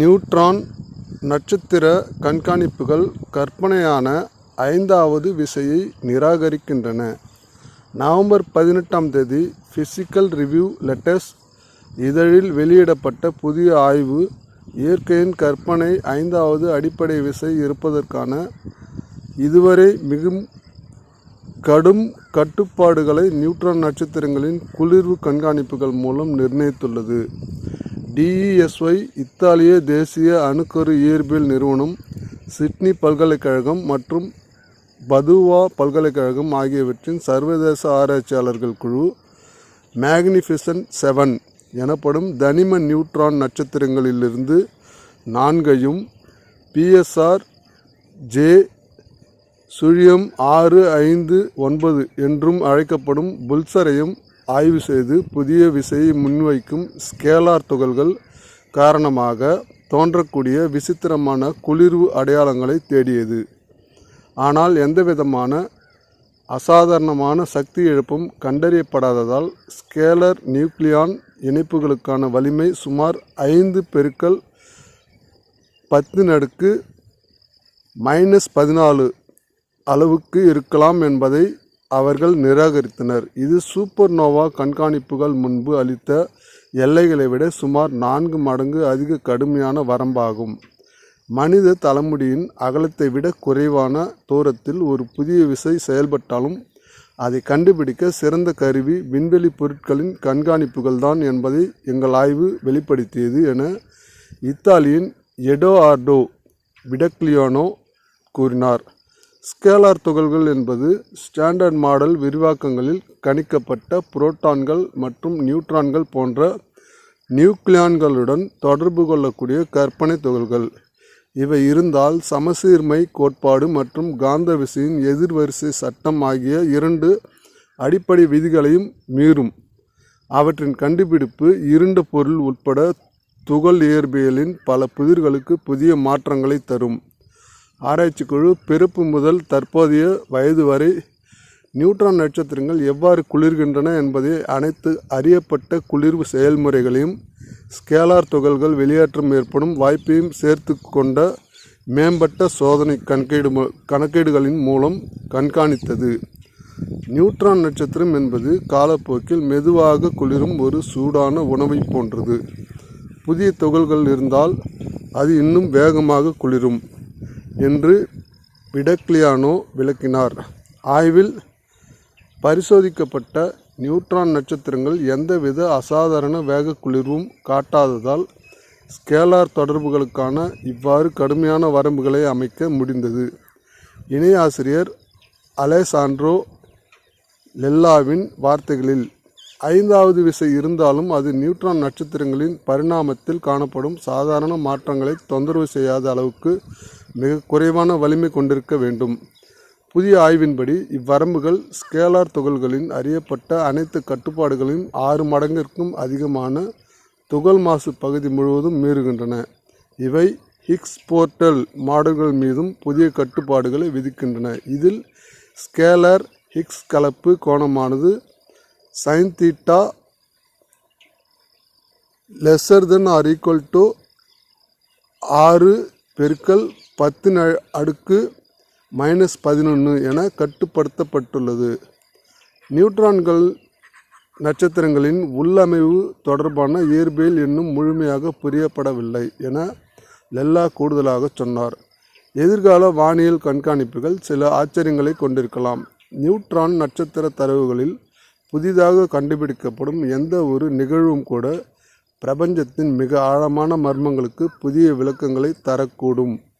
Neutron நட்சத்திர கண்காணிப்புகள் கற்பனையான ஐந்தாவது விசையை நிராகரிக்கின்றன. நவம்பர் பதினெட்டாம் தேதி ஃபிசிக்கல் ரிவ்யூ லெட்டர்ஸ் இதழில் வெளியிடப்பட்ட புதிய ஆய்வு இயற்கையின் கற்பனை ஐந்தாவது அடிப்படை விசை இருப்பதற்கான இதுவரை மிகும் கடும் கட்டுப்பாடுகளை நியூட்ரான் நட்சத்திரங்களின் குளிர்வு கண்காணிப்புகள் மூலம் நிர்ணயித்துள்ளது. டிஇஎஸ்ஒய் இத்தாலிய தேசிய அணுக்கரு இயற்பியல் நிறுவனம் சிட்னி பல்கலைக்கழகம் மற்றும் பதுவா பல்கலைக்கழகம் ஆகியவற்றின் சர்வதேச ஆராய்ச்சியாளர்கள் குழு மேக்னிஃபிசன்ட் செவன் எனப்படும் தனிம நியூட்ரான் நட்சத்திரங்களிலிருந்து நான்கையும் பிஎஸ்ஆர் ஜே சுழியம் ஆறு ஐந்து ஒன்பது என்றும் அழைக்கப்படும் புல்சரையும் ஆய்வு செய்து புதிய விசையை முன்வைக்கும் ஸ்கேலார் துகள்கள் காரணமாக தோன்றக்கூடிய விசித்திரமான குளிர்வு அடையாளங்களை தேடியது. ஆனால் எந்தவிதமான அசாதாரணமான சக்தி இழப்பும் கண்டறியப்படாததால் ஸ்கேலர் நியூக்ளியான் இணைப்புகளுக்கான வலிமை சுமார் ஐந்து பெருக்கல் பத்து நடுக்கு மைனஸ் பதினாலு அளவுக்கு இருக்கலாம் என்பதை அவர்கள் நிராகரித்தனர். இது சூப்பர் நோவா கண்காணிப்புகள் முன்பு அளித்த எல்லைகளை விட சுமார் நான்கு மடங்கு அதிக கடுமையான வரம்பாகும். மனித தலைமுடியின் அகலத்தை விட குறைவான தூரத்தில் ஒரு புதிய விசை செயல்பட்டாலும் அதை கண்டுபிடிக்க சிறந்த கருவி விண்வெளி பொருட்களின் கண்காணிப்புகள்தான் என்பதை எங்கள் ஆய்வு வெளிப்படுத்தியது என இத்தாலியின் எடோஆர்டோ விடக்லியானோ கூறினார். ஸ்கேலார் துகள்கள் என்பது ஸ்டாண்டர்ட் மாடல் விரிவாக்கங்களில் கணிக்கப்பட்ட புரோட்டான்கள் மற்றும் நியூட்ரான்கள் போன்ற நியூக்ளியான்களுடன் தொடர்பு கொள்ளக்கூடிய கற்பனை துகள்கள். இவை இருந்தால் சமசீர்மை கோட்பாடு மற்றும் காந்த விசையின் எதிர்வரிசை சட்டம் ஆகிய இரண்டு அடிப்படை விதிகளையும் மீறும். அவற்றின் கண்டுபிடிப்பு இருண்ட பொருள் உட்பட துகள் இயற்பியலின் பல புதிர்களுக்கு புதிய மாற்றங்களை தரும். ஆராய்ச்சி குழு பிறப்பு முதல் தற்போதைய வயது வரை நியூட்ரான் நட்சத்திரங்கள் எவ்வாறு குளிர்கின்றன என்பதை அனைத்து அறியப்பட்ட குளிர்வு செயல்முறைகளையும் ஸ்கேலார் துகள்கள் வெளியேற்றம் ஏற்படும் வாய்ப்பையும் சேர்த்து கொண்ட மேம்பட்ட சோதனை கணக்கீடு மு- கணக்கீடுகளின் மூலம் கண்காணித்தது. நியூட்ரான் நட்சத்திரம் என்பது காலப்போக்கில் மெதுவாக குளிரும் ஒரு சூடான உணவைப் போன்றது. புதிய துகள்கள் இருந்தால் அது இன்னும் வேகமாக குளிரும். என்று பிடக்லியானோ விளக்கினார். ஆய்வில் பரிசோதிக்கப்பட்ட நியூட்ரான் நட்சத்திரங்கள் எந்தவித அசாதாரண வேக குளிர்வும் காட்டாததால் ஸ்கேலார் தொடர்புகளுக்கான இவ்வாறு கடுமையான வரம்புகளை அமைக்க முடிந்தது. இணை ஆசிரியர் அலெசாண்ட்ரோ லெல்லாவின் வார்த்தைகளில் ஐந்தாவது விசை இருந்தாலும் அது நியூட்ரான் நட்சத்திரங்களின் பரிணாமத்தில் காணப்படும் சாதாரண மாற்றங்களை தொந்தரவு செய்யாத அளவுக்கு மிக குறைவான வலிமை கொண்டிருக்க வேண்டும். புதிய ஆய்வின்படி இவ்வரம்புகள் ஸ்கேலார் துகள்களின் அறியப்பட்ட அனைத்து கட்டுப்பாடுகளையும் ஆறு மடங்கிற்கும் அதிகமான துகள் மாசு பகுதி முழுவதும் மீறுகின்றன. இவை ஹிக்ஸ் போர்ட்டல் மாடல்கள் மீதும் புதிய கட்டுப்பாடுகளை விதிக்கின்றன. இதில் ஸ்கேலர் ஹிக்ஸ் கலப்பு கோணமானது sine theta lesser than or equal to ஆறு பெருக்கல் பத்து ந- அடுக்கு மைனஸ் பதினொன்று என கட்டுப்படுத்தப்பட்டுள்ளது. நியூட்ரான்கள் நட்சத்திரங்களின் உள்ளமைவு தொடர்பான இயற்பியல் இன்னும் முழுமையாக புரியப்படவில்லை என லெல்லா கூடுதலாக சொன்னார். எதிர்கால வானியல் கண்காணிப்புகள் சில ஆச்சரியங்களை கொண்டிருக்கலாம். நியூட்ரான் நட்சத்திர தரவுகளில் புதிதாக கண்டுபிடிக்கப்படும் எந்த ஒரு நிகழ்வும் கூட பிரபஞ்சத்தின் மிக ஆழமான மர்மங்களுக்கு புதிய விளக்கங்களை தரக்கூடும்.